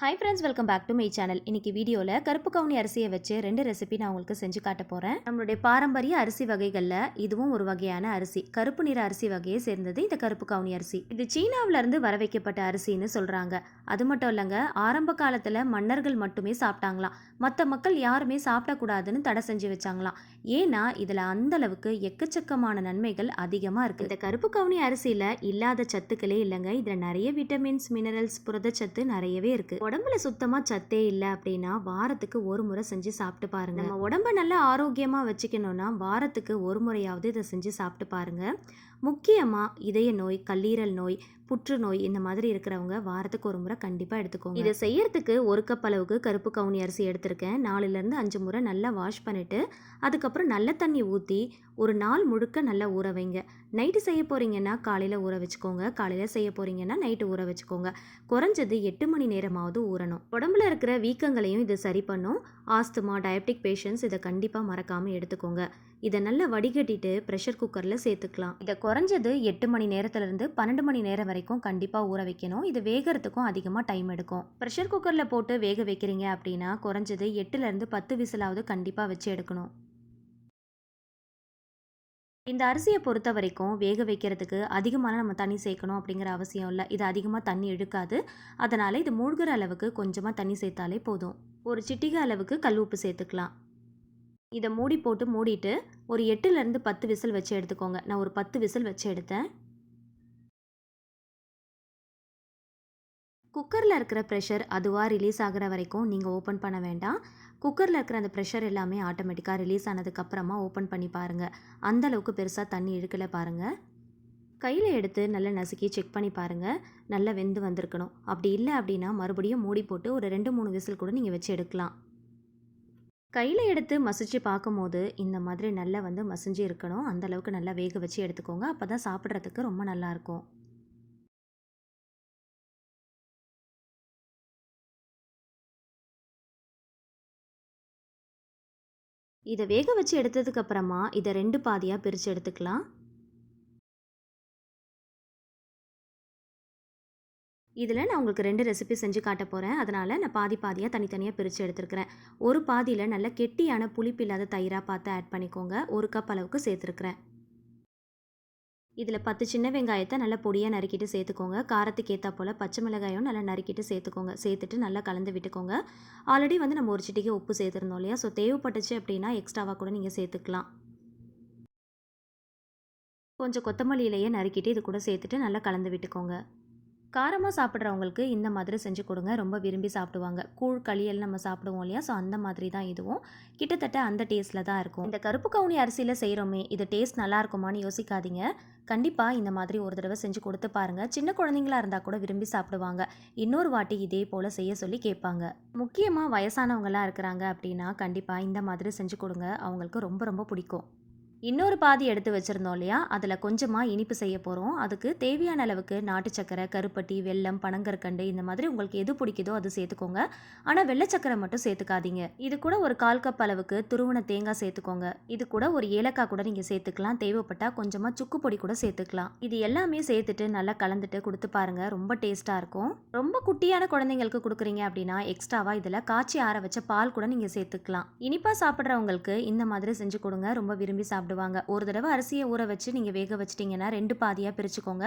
Hi friends welcome back to my channel இன்னைக்கு வீடியோவில் கருப்பு கவுனி அரிசியை வச்சு ரெண்டு ரெசிபி நான் உங்களுக்கு செஞ்சு காட்ட போகிறேன் நம்மளுடைய பாரம்பரிய அரிசி வகைகளில் இதுவும் ஒரு வகையான அரிசி. கருப்பு நிற அரிசி வகையை சேர்ந்தது இந்த கருப்பு கவுனி அரிசி. இது சீனாவுலேருந்து வர வைக்கப்பட்ட அரிசின்னு சொல்கிறாங்க அது மட்டும் இல்லைங்க ஆரம்ப காலத்தில் மன்னர்கள் மட்டுமே சாப்பிட்டாங்களாம். மற்ற மக்கள் யாருமே சாப்பிடக்கூடாதுன்னு தடை செஞ்சு வச்சாங்களாம். ஏன்னா இதில் அந்த அளவுக்கு எக்கச்சக்கமான நன்மைகள் அதிகமாக இருக்குது இந்த கருப்பு கவுனி அரிசியில் இல்லாத சத்துக்களே இல்லைங்க. இதில் நிறைய விட்டமின்ஸ் மினரல்ஸ் புரதச்சத்து நிறையவே இருக்குது உடம்புல சுத்தமாக சத்தே இல்லை அப்படின்னா வாரத்துக்கு ஒரு முறை செஞ்சு சாப்பிட்டு பாருங்க. நம்ம உடம்ப நல்லா ஆரோக்கியமாக வச்சுக்கணும்னா வாரத்துக்கு ஒரு முறையாவது இதை செஞ்சு சாப்பிட்டு பாருங்க. முக்கியமாக இதய நோய் கல்லீரல் நோய் புற்றுநோய் இந்த மாதிரி இருக்கிறவங்க வாரத்துக்கு ஒரு முறை கண்டிப்பாக எடுத்துக்கோங்க. இதை செய்யறதுக்கு ஒரு கப் அளவுக்கு கருப்பு கவுனி அரிசி எடுத்திருக்கேன். நாலுலேருந்து அஞ்சு முறை நல்லா வாஷ் பண்ணிவிட்டு அதுக்கப்புறம் நல்ல தண்ணி ஊற்றி ஒரு நாள் முழுக்க நல்லா ஊற வைங்க. நைட்டு செய்ய போகிறீங்கன்னா காலையில் ஊற வச்சுக்கோங்க. காலையில் செய்ய போகிறீங்கன்னா நைட்டு ஊற வச்சுக்கோங்க. குறைஞ்சது எட்டு மணி நேரமாவது ஊறணும். உடம்புல இருக்கிற வீக்கங்களையும் இது சரி பண்ணும். ஆஸ்துமா டயபெட்டிக் பேஷண்ட்ஸ் இதை கண்டிப்பாக மறக்காமல் எடுத்துக்கோங்க. இதை நல்லா வடிகட்டிட்டு ப்ரெஷர் குக்கரில் சேர்த்துக்கலாம். இதை குறைஞ்சது எட்டு மணி நேரத்துலேருந்து பன்னெண்டு மணி நேரம் வரைக்கும் கண்டிப்பாக ஊற வைக்கணும். இது வேகிறதுக்கும் அதிகமாக டைம் எடுக்கும். ப்ரெஷர் குக்கரில் போட்டு வேக வைக்கிறீங்க அப்படின்னா குறைஞ்சது எட்டுலேருந்து பத்து விசிலாவது கண்டிப்பாக வச்சு எடுக்கணும். இந்த அரிசியை பொறுத்த வரைக்கும் வேக வைக்கிறதுக்கு அதிகமான நம்ம தண்ணி சேர்க்கணும் அப்படிங்கிற அவசியம் இல்லை. இது அதிகமாக தண்ணி இழுக்காது அதனால் இது மூழ்கிற அளவுக்கு கொஞ்சமாக தண்ணி சேர்த்தாலே போதும். ஒரு சிட்டிகை அளவுக்கு கல் உப்பு சேர்த்துக்கலாம். இதை மூடி போட்டு மூடிட்டு ஒரு எட்டுலேருந்து பத்து விசில் வச்சு எடுத்துக்கோங்க. நான் ஒரு பத்து விசில் வச்சு எடுத்தேன். குக்கரில் இருக்கிற ப்ரெஷர் அதுவாக ரிலீஸ் ஆகிற வரைக்கும் நீங்கள் ஓப்பன் பண்ண வேண்டாம். குக்கரில் இருக்கிற அந்த ப்ரெஷர் எல்லாமே ஆட்டோமேட்டிக்காக ரிலீஸ் ஆனதுக்கப்புறமா ஓப்பன் பண்ணி பாருங்கள் அந்தளவுக்கு பெருசாக தண்ணி இழுக்கலை பாருங்கள் கையில் எடுத்து நல்லா நசுக்கி செக் பண்ணி பாருங்கள் நல்லா வெந்து வந்திருக்கணும். அப்படி இல்லை அப்படின்னா மறுபடியும் மூடி போட்டு ஒரு ரெண்டு மூணு விசில் கூட நீங்கள் வச்சு எடுக்கலாம். கையில் எடுத்து மசிச்சு பார்க்கும்போது இந்த மாதிரி நல்லா வந்து மசிஞ்சு இருக்கணும். அந்தளவுக்கு நல்லா வேக வச்சு எடுத்துக்கோங்க. அப்போ தான் சாப்பிட்றதுக்கு ரொம்ப நல்லாயிருக்கும் இதை வேக வச்சு எடுத்ததுக்கப்புறமா இதை ரெண்டு பாதியாக பிரித்து எடுத்துக்கலாம். இதில் நான் உங்களுக்கு ரெண்டு ரெசிபி செஞ்சு காட்ட போகிறேன் அதனால் நான் பாதி பாதியாக தனித்தனியாக பிரித்து எடுத்துருக்கிறேன். ஒரு பாதியில் நல்ல கெட்டியான புளிப்பு இல்லாத தயிராக பார்த்து ஆட் பண்ணிக்கோங்க. ஒரு கப் அளவுக்கு சேர்த்துருக்குறேன். இதில் பத்து சின்ன வெங்காயத்தை நல்லா பொடியாக நறுக்கிட்டு சேர்த்துக்கோங்க. காரத்துக்கு ஏற்றா போல் பச்சை மிளகாயும் நல்லா நறுக்கிட்டு சேர்த்துக்கோங்க. சேர்த்துட்டு நல்லா கலந்து விட்டுக்கோங்க. ஆல்ரெடி வந்து நம்ம ஒரு சிட்டிக்கு உப்பு சேர்த்துருந்தோம் இல்லையா? ஸோ தேவைப்பட்டுச்சு அப்படின்னா எக்ஸ்ட்ராவாக கூட நீங்கள் சேர்த்துக்கலாம். கொஞ்சம் கொத்தமல்லியிலேயே நறுக்கிட்டு இது கூட சேர்த்துட்டு நல்லா கலந்து விட்டுக்கோங்க. காரமாக சாப்பிட்றவங்களுக்கு இந்த மாதிரி செஞ்சு கொடுங்க. ரொம்ப விரும்பி சாப்பிடுவாங்க. கூழ் களியல் நம்ம சாப்பிடுவோம் இல்லையா? ஸோ அந்த மாதிரி தான் இதுவும். கிட்டத்தட்ட அந்த டேஸ்ட்டில் தான் இருக்கும். இந்த கருப்பு கவுனி அரிசியில் செய்கிறோமே இது டேஸ்ட் நல்லா இருக்குமான்னு யோசிக்காதீங்க. கண்டிப்பாக இந்த மாதிரி ஒரு தடவை செஞ்சு கொடுத்து பாருங்கள் சின்ன குழந்தைங்களா இருந்தால் கூட விரும்பி சாப்பிடுவாங்க. இன்னொரு வாட்டி இதே போல் செய்ய சொல்லி கேட்பாங்க. முக்கியமாக வயசானவங்களாம் இருக்கிறாங்க அப்படின்னா கண்டிப்பாக இந்த மாதிரி செஞ்சு கொடுங்க. அவங்களுக்கு ரொம்ப ரொம்ப பிடிக்கும். இன்னொரு பாதி எடுத்து வச்சுருந்தோம் இல்லையா? அதில் கொஞ்சமாக இனிப்பு செய்ய போகிறோம் அதுக்கு தேவையான அளவுக்கு நாட்டு சக்கரை கருப்பட்டி வெல்லம் பனங்கற்கண்டு இந்த மாதிரி உங்களுக்கு எது பிடிக்குதோ அது சேர்த்துக்கோங்க. ஆனால் வெள்ளை சக்கரை மட்டும் சேர்த்துக்காதீங்க. இது கூட ஒரு கால் கப் அளவுக்கு துருவன தேங்காய் சேர்த்துக்கோங்க. இது கூட ஒரு ஏலக்காய் கூட நீங்கள் சேர்த்துக்கலாம். தேவைப்பட்டால் கொஞ்சமாக சுக்கு பொடி கூட சேர்த்துக்கலாம். இது எல்லாமே சேர்த்துட்டு நல்லா கலந்துட்டு கொடுத்து பாருங்கள் ரொம்ப டேஸ்ட்டாக இருக்கும். ரொம்ப குட்டியான குழந்தைங்களுக்கு கொடுக்குறீங்க அப்படின்னா எக்ஸ்ட்ராவாக இதில் காய்ச்சி ஆற வச்ச பால் கூட நீங்கள் சேர்த்துக்கலாம். இனிப்பாக சாப்பிட்றவங்களுக்கு இந்த மாதிரி செஞ்சு கொடுங்க. ரொம்ப விரும்பி சாப்பிடுவாங்க சாப்பிடுவாங்க. ஒரு தடவை அரிசியை ஊற வச்சு நீங்கள் வேக வச்சிட்டிங்கன்னா ரெண்டு பாதியாக பிரிச்சுக்கோங்க.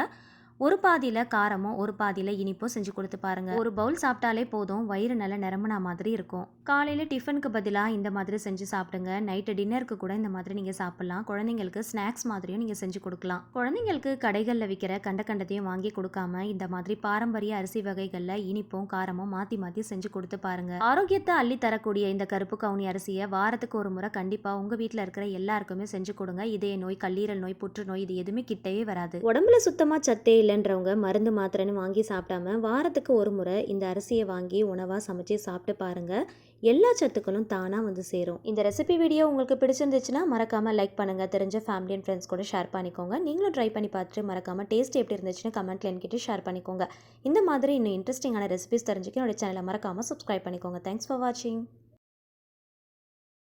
ஒரு பாதியில் காரமும் ஒரு பாதியில் இனிப்பும் செஞ்சு கொடுத்து பாருங்க. ஒரு பவுல் சாப்பிட்டாலே போதும். வயிறு நல்ல நிரம்பினா மாதிரி இருக்கும். காலையில் டிஃபனுக்கு பதிலாக இந்த மாதிரி செஞ்சு சாப்பிடுங்க. நைட்டு டின்னருக்கு கூட இந்த மாதிரி நீங்கள் சாப்பிட்லாம். குழந்தைங்களுக்கு ஸ்நாக்ஸ் மாதிரியும் நீங்கள் செஞ்சு கொடுக்கலாம். குழந்தைங்களுக்கு கடைகளில் விற்கிற கண்ட கண்டத்தையும் வாங்கி கொடுக்காம இந்த மாதிரி பாரம்பரிய அரிசி வகைகளில் இனிப்பும் காரமும் மாற்றி மாற்றி செஞ்சு கொடுத்து பாருங்க. ஆரோக்கியத்தை அள்ளி தரக்கூடிய இந்த கருப்பு கவுனி அரிசியை வாரத்துக்கு ஒரு முறை கண்டிப்பாக உங்கள் வீட்டில் இருக்கிற எல்லாருக்குமே செஞ்சு கொடுங்க. இதய நோய் கல்லீரல் நோய் புற்றுநோய் இது எதுவுமே கிட்டவே வராது. உடம்புல சுத்தமாக சத்தே இல்லைன்றவங்க மருந்து மாத்திரைன்னு வாங்கி சாப்பிடாம வாரத்துக்கு ஒரு முறை இந்த அரிசியை வாங்கி உணவாக சமைச்சு சாப்பிட்டு பாருங்கள் எல்லா சத்துக்களும் தானாக வந்து சேரும். இந்த ரெசிபி வீடியோ உங்களுக்கு பிடிச்சிருந்துச்சுன்னா மறக்காமல் லைக் பண்ணுங்கள் தெரிஞ்ச ஃபேமிலி அண்ட் ஃப்ரெண்ட்ஸ் கூட ஷேர் பண்ணிக்கோங்க. நீங்களும் ட்ரை பண்ணி பார்த்துட்டு மறக்காமல் டேஸ்ட் எப்படி இருந்துச்சுன்னு கமெண்ட்டில் என்கிட்ட ஷேர் பண்ணிக்கோங்க. இந்த மாதிரி இன்னும் இன்ட்ரெஸ்டிங்கான ரெசிபிஸ் தெரிஞ்சுக்க என்னோட சேனலை மறக்காமல் சப்ஸ்கிரைப் பண்ணிக்கோங்க. தேங்க்ஸ் ஃபார் வாட்சிங்